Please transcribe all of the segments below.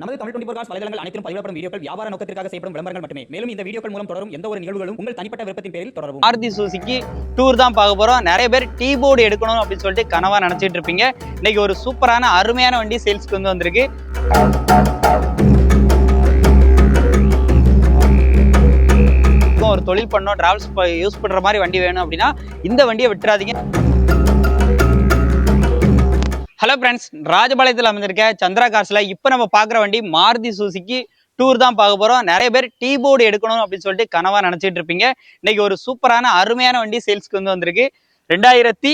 நமது Tamil twenty cos வலைதளங்கள் அனைத்தும் பதிவிடப்படும் வீடியோக்கள் வியாபார நோக்கத்திற்காக செய்யப்படும் விளம்பரங்கள் மட்டுமே. மேலும் இந்த வீடியோக்கள் மூலம் தொடரும் எந்த ஒரு நிகழ்வுகளும் உங்கள் தனிப்பட்ட விருப்பத்தின் பேரில் தொடரும் மாருதி சூசிக்கு டூர் தான் பார்க்க போறோம். நிறைய பேர் டீ போர்டு எடுக்கணும் அப்படின்னு சொல்லிட்டு கனவா நினைச்சிட்டு இருப்பீங்க. இன்னைக்கு ஒரு சூப்பரான அருமையான வண்டி சேல்ஸ்க்கு வந்து வந்திருக்கு. ஒரு தொழில் பண்ணோம் டிராவல்ஸ் யூஸ் பண்ற மாதிரி வண்டி வேணும் அப்படின்னா இந்த வண்டியை விட்டுறாதீங்க. ஹலோ ஃப்ரெண்ட்ஸ் ராஜபாளையத்தில் அமைஞ்சிருக்க சந்திரா கார்ஸில் இப்போ நம்ம பார்க்குற வண்டி மாருதி சூசிக்கு டூர் தான் பார்க்க போகிறோம் நிறைய பேர் டீ போர்டு எடுக்கணும் அப்படின்னு சொல்லிட்டு கனவாக நினச்சிட்டு இருப்பீங்க. இன்னைக்கு ஒரு சூப்பரான அருமையான வண்டி சேல்ஸ்க்கு வந்து வந்திருக்கு. ரெண்டாயிரத்தி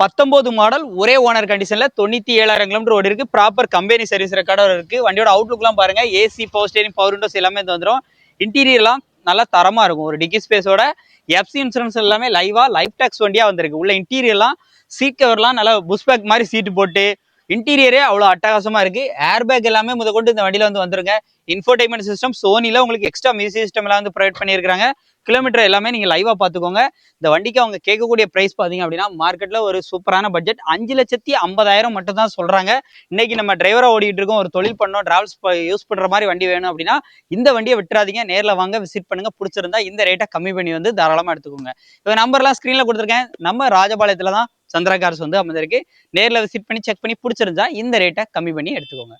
பத்தொம்போது மாடல் ஒரே ஓனர் கண்டிஷனில் தொண்ணூற்றி ஏழாயிரம் கிலோமீட்டர் ஓடி இருக்குது ப்ராப்பர் கம்பெனி சர்வீஸ் ரெக்கார்டோட இருக்குது வண்டியோட அவுட்லுக்லாம் பாருங்கள் AC power steering power windows எல்லாமே வந்துடும் இன்டீரியர்லாம் நல்லா தரமாக இருக்கும். ஒரு டிக்கி ஸ்பேஸோட எஃப்சி இன்சூரன்ஸ் எல்லாமே லைவாக லைஃப் டேக்ஸ் வண்டியாக வந்திருக்கு. உள்ள இன்டீரியர்லாம் சீட் கவர்லாம் நல்லா புஷ் பேக் மாதிரி சீட்டு போட்டு இன்டீரியரே அவ்வளோ அட்டகாசமாக இருக்குது ஏர் பேக் எல்லாமே முத கொண்டு இந்த வண்டியில் வந்து வந்துருங்க. இன்ஃபோடைன்மெண்ட் சிஸ்டம் சோனியில் உங்களுக்கு எக்ஸ்ட்ரா மியூசிக் சிஸ்டம் எல்லாம் வந்து ப்ரொவைட் பண்ணியிருக்காங்க கிலோமீட்டர் எல்லாமே நீங்க லைவாக பார்த்துக்கோங்க. இந்த வண்டிக்கு அவங்க கேட்கக்கூடிய பிரைஸ் பாத்தீங்க அப்படின்னா மார்க்கெட்டில் ஒரு சூப்பரான பட்ஜெட் அஞ்சு லட்சத்தி ஐம்பதாயிரம் மட்டும் தான் சொல்கிறாங்க இன்னைக்கு நம்ம டிரைவராக ஓடிட்டு இருக்கோம் ஒரு தொழில் பண்ணோம் டிராவல்ஸ் யூஸ் பண்ற மாதிரி வண்டி வேணும் அப்படின்னா இந்த வண்டியை விட்டுறாதீங்க. நேரில் வாங்க விசிட் பண்ணுங்க. பிடிச்சிருந்தா இந்த ரேட்டை கம்மி பண்ணி வந்து தாராளமாக எடுத்துக்கோங்க. இப்போ நம்பர்லாம் ஸ்க்ரீனில் கொடுத்துருக்கேன். நம்ம ராஜபாளையத்துல தான் சந்திரா கார்ஸ் வந்து அமைந்திருக்கு நேர்ல விசிட் பண்ணி செக் பண்ணி பிடிச்சிருந்தா இந்த ரேட்டை கம்மி பண்ணி எடுத்துக்கோங்க.